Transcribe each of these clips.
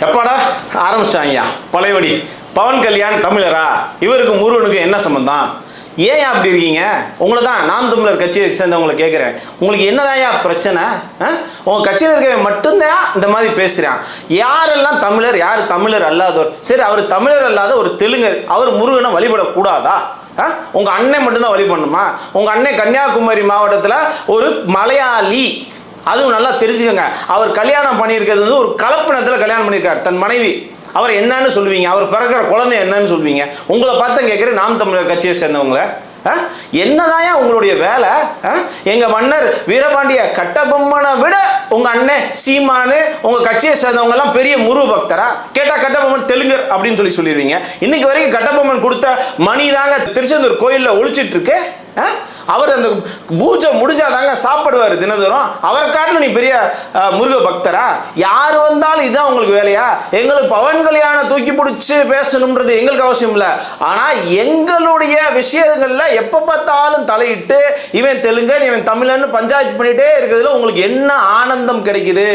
எப்பாடா? ஆரம்பிச்சிட்டாங்கய்யா பழையபடி பவன் கல்யாண் தமிழரா? இவருக்கு முருகனுக்கு என்ன சம்பந்தம்? ஏன் அப்படி இருக்கீங்க? உங்களை தான் நாம் தமிழர் கட்சியை சேர்ந்தவங்களை கேட்குறேன் உங்களுக்கு என்னதாயா பிரச்சனை? உங்கள் கட்சியில் இருக்க மட்டும்தான் இந்த மாதிரி பேசுகிறான் யாரெல்லாம் தமிழர் யார் தமிழர் அல்லாதவர் சரி அவர் தமிழர் அல்லாத ஒரு தெலுங்கர் அவர் முருகனை வழிபடக்கூடாதா? ஆ? அண்ணன் மட்டும்தான் வழிபடணுமா? உங்கள் அண்ணன் கன்னியாகுமரி மாவட்டத்தில் ஒரு மலையாளி அதுவும் நல்லா தெரிஞ்சுக்கோங்க. அவர் கல்யாணம் பண்ணியிருக்கிறது வந்து ஒரு கலப்பினத்தில் கல்யாணம் பண்ணியிருக்கார். தன் மனைவி. அவர் என்னன்னு சொல்லுவீங்க. அவர் பிறக்கிற குழந்தை என்னன்னு சொல்லுவீங்க. உங்களை பார்த்து கேட்குறேன் நாம் தமிழர் கட்சியை சேர்ந்தவங்கள. ஆ? என்னதாயா உங்களுடைய வேலை? ஆ? எங்க மன்னர் வீரபாண்டிய கட்டபொம்மனை விட உங்க அண்ணன் சீமானு உங்க கட்சியை சேர்ந்தவங்க எல்லாம் பெரிய முருக பக்தரா? கேட்டா கட்டபொம்மன் தெலுங்கர் அப்படின்னு சொல்லி சொல்லிடுவீங்க இன்னைக்கு வரைக்கும் கட்டபொம்மன் கொடுத்த மணி தாங்க திருச்செந்தூர் கோயிலில் ஒழிச்சிட்டு இருக்கு. ஆ? அவர் அந்த பூஜை முடிஞ்சாதாங்க சாப்பிடுவார் தினதோறும் அவர் காட்டிலும் நீ பெரிய முருக பக்தரா யார் வந்தாலும் இதுதான் உங்களுக்கு வேலையா? எங்களுக்கு பவன் கல்யாணம் தூக்கி பிடிச்சி பேசணுன்றது எங்களுக்கு அவசியம் இல்லை. ஆனால் எங்களுடைய விஷயங்களில் எப்போ பார்த்தாலும் தலையிட்டு இவன் தெலுங்கன் இவன் தமிழன்னு பஞ்சாயத்து பண்ணிட்டே இருக்கிறதுல உங்களுக்கு என்ன ஆனந்தம் கிடைக்குது?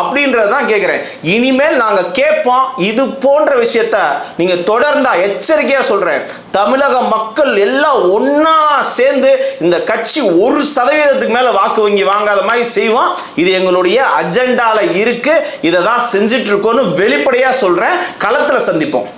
அப்படின்றத தான் கேட்குறேன் இனிமேல் நாங்கள் கேட்போம். இது போன்ற விஷயத்த நீங்கள் தொடர்ந்தா எச்சரிக்கையாக சொல்கிறேன் தமிழக மக்கள் எல்லாம் ஒன்றா சேர்ந்து இந்த கட்சி ஒரு சதவீதத்துக்கு மேலே வாக்கு வங்கி வாங்காத மாதிரி செய்வோம். இது எங்களுடைய அஜெண்டால இருக்கு. இதை தான் செஞ்சுட்டு இருக்கோன்னு வெளிப்படையாக சொல்கிறேன் களத்தில் சந்திப்போம்.